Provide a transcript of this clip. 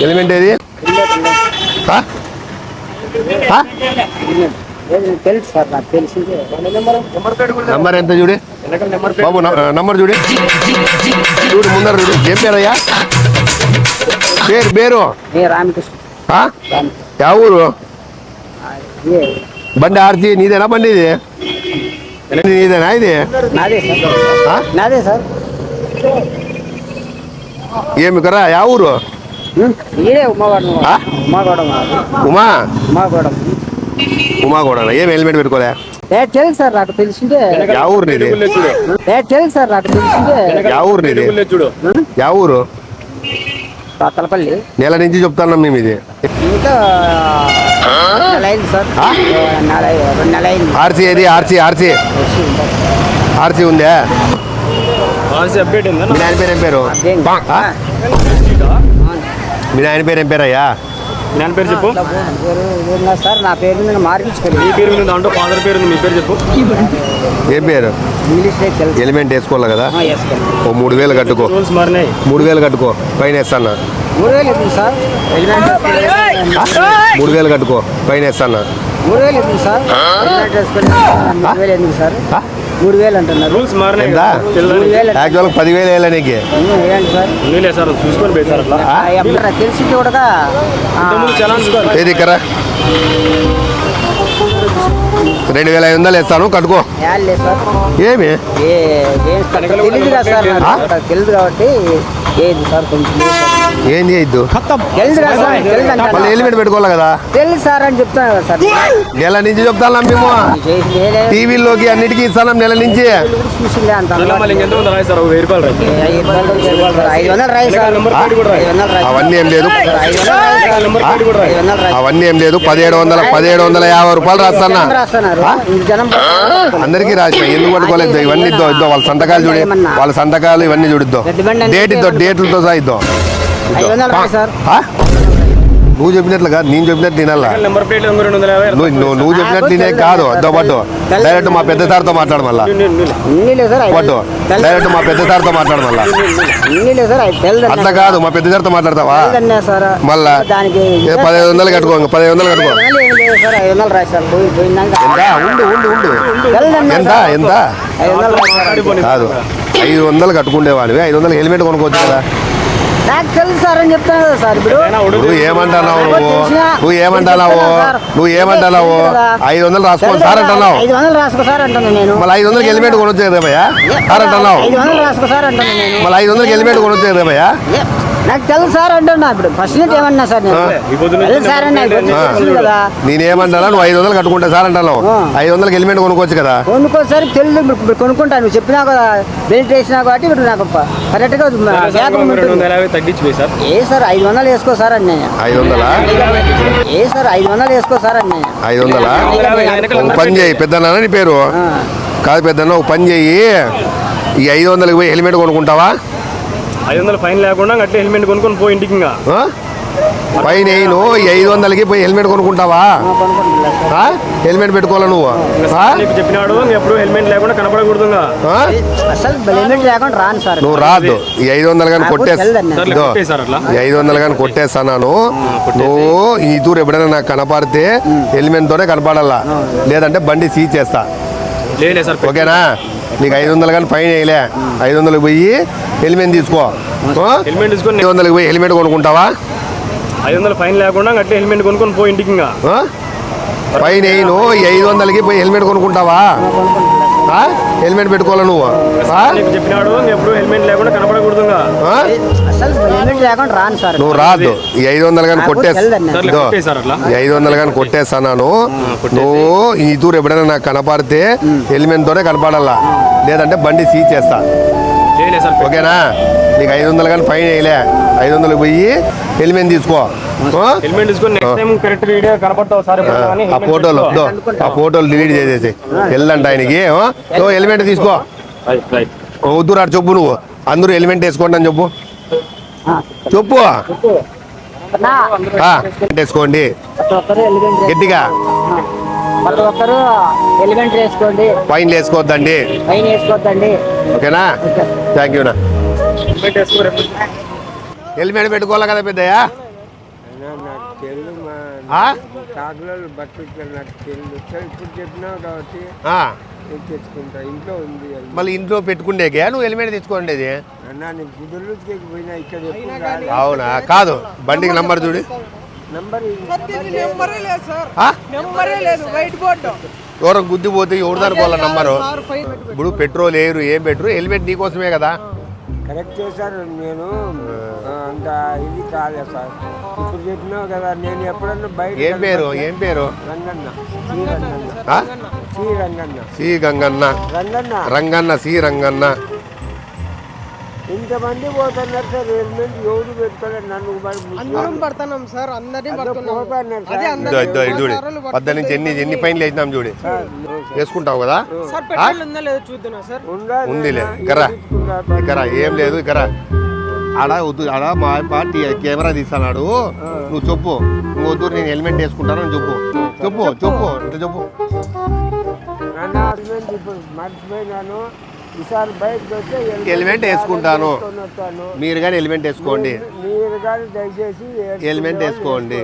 Helmet ఏది ఆ? ఆ? తెలుసు సార్ నాకు తెలిసింది నంబర్ ఎంత చూడు బాబు న- నంబర్ చూడు చూడు ముందర చూడు ఏం పేరయ్యా పేరు పేరు ఏ రామకృష్ణ ఆ? రామకృష్ణ యా ఊరు ఏ బండి ఆర్చి నీదేనా బండి ఇది బండి నీదేనా ఇది నాదే సార్ ఆ? నాదే సార్ ఏమి కరా యా ఊరు? ఉమా? ఉమాగూడెం. ఏం హెల్మెట్ పెట్టుకోలే? తెలుసు సార్ నాకు తెలిసిందే. యా ఊరు నీది. ఏ తెలుసు సార్ నాకు తెలిసిందే. యా ఊరు నీది. యా ఊరు? తలపల్లి నెల నుంచి చెప్తాను మేము ఇది. ఇంకా ఆర్సీ ఏది? RC RC. ఆర్సీ ఉందా? మీ నాయన పేరు ఏం పేరు? మీ నాయన పేరు ఏం పేరయ్యా నేను పేరు చెప్పు. ఇట్లా పోను. పేరు కాదు సార్? నా పేరు మీద మార్పించుకోలేదు. పేరు ఉంది దాంట్లో ఫాదర్ పేరు మీ పేరు చెప్పు. ఏం పేరు? హెల్మెట్ వేసుకోవాలి కదా? ఆ, yes సార్. ఓ మూడు వేలు కట్టుకో. మూడు వేలు కట్టుకో. పైన వేస్తాను మూడు వేలు సార్? మూడు వేలు కట్టుకో. పైన వేస్తాను మూడు వేలు సార్? హెల్మెట్ వేసుకొని మూడు వేలు ఎందుకు సార్? ఆ? మూడు వేలు అంటున్నారు. రూల్స్ మారినాయి పిల్లలు యాక్చువల్ పదివేలు వేయాలి నీకు. ఇంకా ఏంటి సార్. నీలే సార్ చూసుకొని పోయి సార్ అట్లా. ఆ, ఎప్పుడు తెలిసి చూడగా ఆ, ఇంతకుముందు చలాన్ ఏది ఇక్కడ? రెండు వేల ఐదు వందలు వేస్తాను కట్టుకో. ఏమి? తెలియదు కాబట్టి ఏది సార్ కొంచెం ఏం చేయొద్దు? మళ్ళీ. హెల్మెట్ పెట్టుకోవాలి కదా? తెలుసు సార్ అని చెప్తాను కదా సార్. నెల నుంచి చెప్తాను మేము. టీవీలోకి అన్నిటికీ ఇస్తాను నెల నుంచి. అవన్నీ ఏం లేదు. అవన్నీ ఏం లేదు. పదిహేడు వందల పదిహేడు వందల యాభై రూపాయలు రాస్తానా అందరికీ రాసిన ఎందుకు పట్టుకోలేదు? ఇవన్నీ ఇద్దో ఇద్దో వాళ్ళ సంతకాలు చూడి. వాళ్ళ సంతకాలు ఇవన్నీ చూడిద్దో డేట్ ఇద్దో డేట్లతో సహా ఇద్దో. నువ్వు చెప్పినట్లుగా నేను చెప్పినట్టు తినాలా? నువ్వు నువ్వు చెప్పినట్టు తినే కాదు అద్దో పట్టు. డైరెక్ట్ మా పెద్ద సార్తో మాట్లాడు మళ్ళా. పట్టు. డైరెక్ట్ మా పెద్ద సార్తో మాట్లాడు మళ్ళా. అట్లా కాదు మా పెద్ద సార్తో మాట్లాడతావా మళ్ళా. పదిహేను వందలు కట్టుకో పదిహేను వందలు కట్టుకో. ఐదు వందలు ఏం లేదు సార్ ఐదు వందలు రాయి సార్ పోయి పోయిందాక ఎంత? ఉండు ఉండు ఉండు. కాదు ఐదు వందలు కట్టుకుండేవాడివి. ఐదు వందలు హెల్మెట్ కొనుక్కోవచ్చు కదా. నాకు తెలుసు సార్ అని చెప్తాను కదా సార్ ఇప్పుడు. నువ్వు ఏమంటున్నావు నువ్వు? నువ్వు ఏమంటున్నావు? నువ్వు ఏమంటున్నావు? ఐదు వందలు రాసుకోండి సార్ అంటున్నావు. ఐదు వందలు రాసుకో సార్ అంటాను నేను. మళ్ళీ ఐదు వందలకి హెల్మెట్ కొనొచ్చు కదా భయ్యా? సార్ అంటున్నావు. ఐదు వందలు రాసుకో సార్ అంటాను నేను. మళ్ళీ ఐదు వందలకి హెల్మెట్ కొనొచ్చు కదా భయ్యా? నాకు తెలుసు సార్ అంటున్నా. ఇప్పుడు ఫస్ట్ నుంచి ఏమన్నా సార్ నేను సార్ అన్న. తెలుసు కదా. నువ్వు ఐదు వందలు కట్టుకుంటా సార్ అంటున్నావు. ఆ. ఐదు వందలకి హెల్మెట్ కొనుక్కోవచ్చు కదా. కొనుక్కోసారి తెలుసు ఇప్పుడు ఇప్పుడు కొనుక్కుంటాను నువ్వు చెప్పినా కదా బెల్ట్ వేసినా కాబట్టి ఇప్పుడు నాకు కరెక్ట్గా ఏ సార్ ఐదు వందలు వేసుకో సార్ అని నేను ఐదు వందలా? ఏ సార్ ఐదు వందలు వేసుకో సార్ అని నేను ఐదు వందలా ఒక పని చేయి. పెద్దనా నీ పేరు? ఆ. కాదు పెద్దన్న ఒక పని చెయ్యి ఈ ఐదు వందలకి పోయి హెల్మెట్ కొనుక్కుంటావా? ఐదు వందల ఫైన్ లేకుండా అట్లా హెల్మెట్ కొనుక్కొని పోయి ఇంటికి ఇంకా. ఐదు వందలకి పోయి హెల్మెట్ కొనుక్కుంటావా? హెల్మెట్ పెట్టుకోవాలా నువ్వు? చెప్పినాడు ఎప్పుడు హెల్మెట్ లేకుండా కనపడకూడదు నువ్వు రాదు. ఈ ఐదు వందలు కానీ నాకు కొట్టేసి తెలదన్న. సార్ ఇదో, కొట్టేయి సార్ అట్లా? ఈ ఐదు వందలు కానీ కొట్టేస్తాను నువ్వు ఈ తూరు ఎప్పుడైనా నాకు కనపడితే హెల్మెట్ తోనే కనపడాలా? లేదంటే బండి సీజ్ చేస్తా. ఓకేనా? నీకు ఐదు వందలు కానీ ఫైన్ వేయలే. ఐదు వందలకు పోయి హెల్మెట్ తీసుకో? హెల్మెట్ తీసుకొని ఐదు వందలకి పోయి హెల్మెట్ కొనుక్కుంటావా? ఐదు వందల ఫైన్ లేకుండా అట్లా హెల్మెట్ కొనుక్కొని పోయి ఇంటికి ఇంకా. నేను ఈ ఐదు వందలకి పోయి హెల్మెట్ కొనుక్కుంటావా? హెల్మెట్ పెట్టుకోవాలా నువ్వు? చెప్పినాడు ఎప్పుడు హెల్మెట్ లేకుండా కనపడకూడదు ఇంకా. ఆ? అసలు లిమిట్ లేకుండా రాను సార్. నువ్వు రాదు. ఈ ఐదు వందలు కానీ నాకు కొట్టేసి తెలదన్న. సార్ ఇదో, కొట్టేయి సార్ అట్లా? ఈ ఐదు వందలు కానీ కొట్టేస్తాను నువ్వు ఈ తూరు ఎప్పుడైనా నాకు కనపడితే హెల్మెట్ తోనే కనపడాలా? లేదంటే బండి సీజ్ చేస్తా. ఓకేనా? నీకు ఐదు వందలు కానీ ఫైన్ వేయలే. ఐదు వందలు పోయి హెల్మెట్ తీసుకో. ఆ? ఫోటోలు ఆ ఫోటోలు డిలీట్ చేసేసి. వెళ్ళంట ఆయనకి హెల్మెట్ తీసుకో. Right, right. వద్దు రాడు చెప్పు నువ్వు. అందరూ హెల్మెట్ వేసుకోండి అని చెప్పు. చెప్పు. వేసుకోండి. గట్టిగా. ప్రతి ఒక్కరు ఎలిమెంట్ వేసుకోండి. వేసుకోవద్దండి. పైన వేసుకోవద్దండి. ఓకేనా? థ్యాంక్ యూనా హెల్మెట్ పెట్టుకోవాలి కదా పెద్దయ్యా. మళ్ళీ ఇంట్లో పెట్టుకుండేకే? నువ్వు హెల్మెట్ తెచ్చుకోండేది? రాలే. అవునా? కాదు. బండికి నంబర్ చూడు. White board. ఎవరో గుద్ది పోతే ఎవరిదారు పోవాల నంబరు? ఇప్పుడు పెట్రోల్ వేయరు ఏం పెట్టరు? హెల్మెట్ నీకోసమే కదా? కరెక్ట్ చేశారు. నేను ఆ, అంత ఇది కాలే సార్. ఇప్పుడు చెప్పినావు కదా నేను ఎప్పుడన్నా బయట ఏం పేరు? ఏం పేరు? Ranganna. C Ranganna? C Ranganna C Gangaanna Ranganna. Ranganna C Ranganna ఇంతమంది పోతున్నారు సార్ హెల్మెట్ ఎవరు పెట్టుకోలేదు నన్ను మరి అందరం పడుతున్నాం సార్ అందరినీ పడుతున్నాం పద్ద నుంచి ఎన్ని ఎన్ని ఫైన్లు వేసినాం చూడు. వేసుకుంటావు కదా? సార్ పెట్రోల్ ఉందా లేదో చూద్దాం సార్? ఉందా ఉందిలే. నాయనా? ఇక్కరా తీసుకురా. ఇక్కడ ఏం లేదు ఇక్కడ ఆడ వద్దు ఆడ మా పార్టీ కెమెరా తీస్తున్నాడు నువ్వు చెప్పు. నువ్వు వద్దు నేను హెల్మెట్ వేసుకుంటాను అని చెప్పు. చెప్పు చెప్పు చెప్పు. మర్చిపోయినాను. ఈసారి బయటకు వస్తే హెల్మెట్ వేసుకుంటాను. మీరు కానీ హెల్మెట్ వేసుకోండి. మీరు కానీ దయచేసి హెల్మెట్ వేసుకోండి.